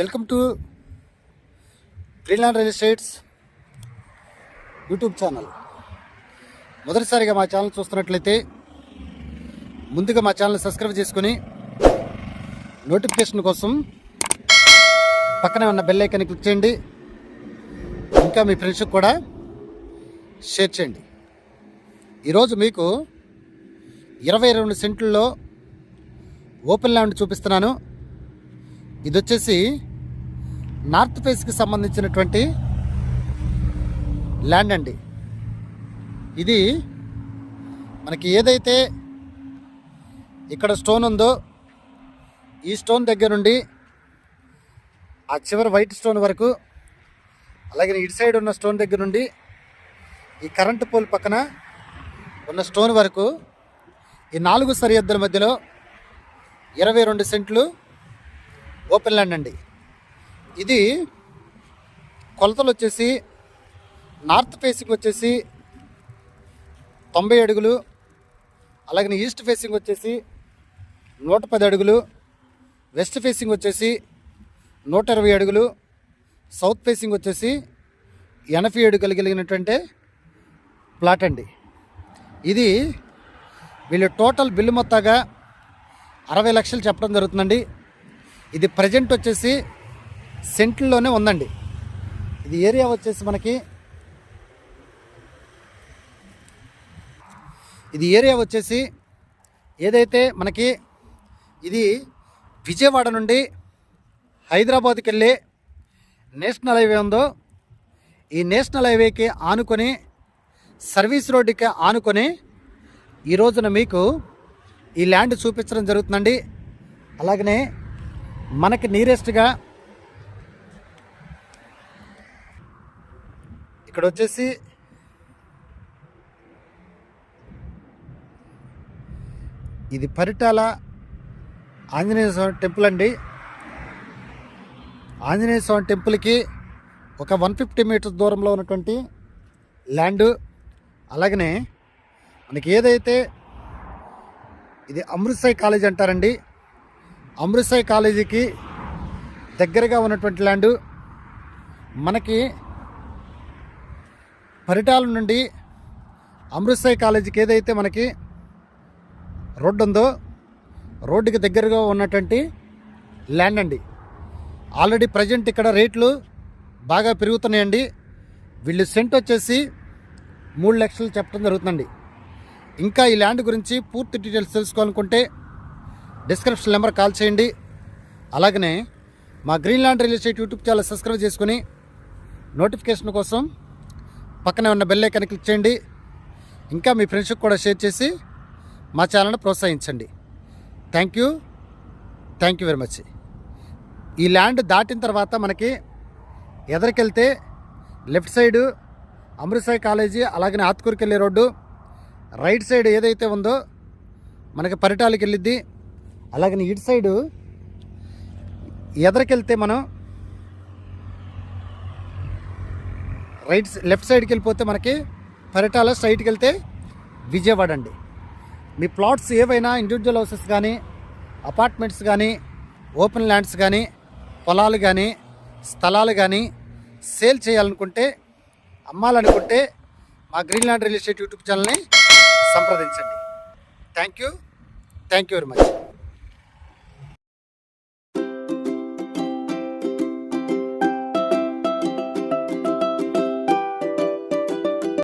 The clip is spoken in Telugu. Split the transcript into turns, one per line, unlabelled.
Welcome to green land real estates YouTube channel. మొదటిసారిగా మా ఛానల్ చూస్తున్నట్లయితే ముందుగా మా ఛానల్ సబ్స్క్రైబ్ చేసుకుని నోటిఫికేషన్ కోసం పక్కనే ఉన్న బెల్ ఐకాన్ని క్లిక్ చేయండి. ఇంకా మీ ఫ్రెండ్స్కి కూడా షేర్ చేయండి. ఈరోజు మీకు ఇరవై రెండు సెంట్లలో ఓపెన్ ల్యాండ్ చూపిస్తున్నాను. ఇది వచ్చేసి నార్త్ ఫేస్కి సంబంధించినటువంటి ల్యాండ్ అండి. ఇది మనకి ఏదైతే ఇక్కడ స్టోన్ ఉందో ఈ స్టోన్ దగ్గర నుండి ఆ చివరి వైట్ స్టోన్ వరకు అలాగే ఇటు సైడ్ ఉన్న స్టోన్ దగ్గర నుండి ఈ కరెంటు పోల్ పక్కన ఉన్న స్టోన్ వరకు ఈ నాలుగు సరిహద్దుల మధ్యలో ఇరవై రెండు సెంట్లు ఓపెన్ ల్యాండ్ అండి. ఇది కొలతలు వచ్చేసి నార్త్ ఫేసింగ్ వచ్చేసి తొంభై అడుగులు అలాగే ఈస్ట్ ఫేసింగ్ వచ్చేసి నూట పది అడుగులు వెస్ట్ ఫేసింగ్ వచ్చేసి నూట ఇరవై అడుగులు సౌత్ ఫేసింగ్ వచ్చేసి ఎనభై అడుగులు కలిగినటువంటి ప్లాట్ అండి. ఇది వీళ్ళు టోటల్ బిల్లు మొత్తంగా అరవై లక్షలు చెప్పడం జరుగుతుందండి. ఇది ప్రజెంట్ వచ్చేసి సెంట్లలోనే ఉందండి. ఇది ఏరియా వచ్చేసి మనకి ఇది ఏరియా వచ్చేసి ఏదైతే మనకి ఇది విజయవాడ నుండి హైదరాబాద్కి వెళ్ళి నేషనల్ హైవే ఉందో ఈ నేషనల్ హైవేకి ఆనుకొని సర్వీస్ రోడ్డుకి ఆనుకొని ఈ రోజున మీకు ఈ ల్యాండ్ చూపించడం జరుగుతుందండి. అలాగనే మనకి నీరెస్ట్గా ఇక్కడ వచ్చేసి ఇది పరిటాల ఆంజనేయ స్వామి టెంపుల్ అండి. ఆంజనేయ స్వామి టెంపుల్కి ఒక వన్ ఫిఫ్టీ మీటర్స్ దూరంలో ఉన్నటువంటి ల్యాండ్. అలాగనే మనకి ఏదైతే ఇది అమృత్సర్ కాలేజ్ అంటారండి. అమృత్సర్ కాలేజీకి దగ్గరగా ఉన్నటువంటి ల్యాండ్. మనకి పరిటాల నుండి అమృత్సర్ కాలేజీకి ఏదైతే మనకి రోడ్డు ఉందో రోడ్డుకి దగ్గరగా ఉన్నటువంటి ల్యాండ్ అండి. ఆల్రెడీ ప్రజెంట్ ఇక్కడ రేట్లు బాగా పెరుగుతున్నాయండి. వీళ్ళు సెంట్ వచ్చేసి మూడు లక్షలు చెప్పడం జరుగుతుందండి. ఇంకా ఈ ల్యాండ్ గురించి పూర్తి డీటెయిల్స్ తెలుసుకోవాలనుకుంటే డిస్క్రిప్షన్ నెంబర్ కాల్ చేయండి. అలాగనే మా green land real estate YouTube channel subscribe చేసుకుని నోటిఫికేషన్ కోసం పక్కనే ఉన్న బెల్ ఐకాన్ క్లిక్ చేయండి. ఇంకా మీ ఫ్రెండ్స్కి కూడా షేర్ చేసి మా ఛానల్ని ప్రోత్సహించండి. Thank you thank you very much ఈ ల్యాండ్ దాటిన తర్వాత మనకి ఎదరికెళ్తే లెఫ్ట్ సైడు అమృత్సర్ కాలేజీ అలాగనే ఆత్కూరుకి వెళ్ళే రోడ్డు రైట్ సైడ్ ఏదైతే ఉందో మనకి పరిటాలకి వెళ్ళిద్ది. అలాగనే ఇటు సైడు ఎదరికెళ్తే మనం రైట్ లెఫ్ట్ సైడ్కి వెళ్ళిపోతే మనకి పరిటాల స్ట్రైట్కి వెళ్తే విజయవాడ అండి. మీ ప్లాట్స్ ఏవైనా ఇండివిజువల్ హౌసెస్ కానీ అపార్ట్మెంట్స్ కానీ ఓపెన్ ల్యాండ్స్ కానీ పొలాలు కానీ స్థలాలు కానీ సేల్ చేయాలనుకుంటే అమ్మాలనుకుంటే మా green land real estate YouTube ఛానల్ని సంప్రదించండి. Thank you. Thank you very much.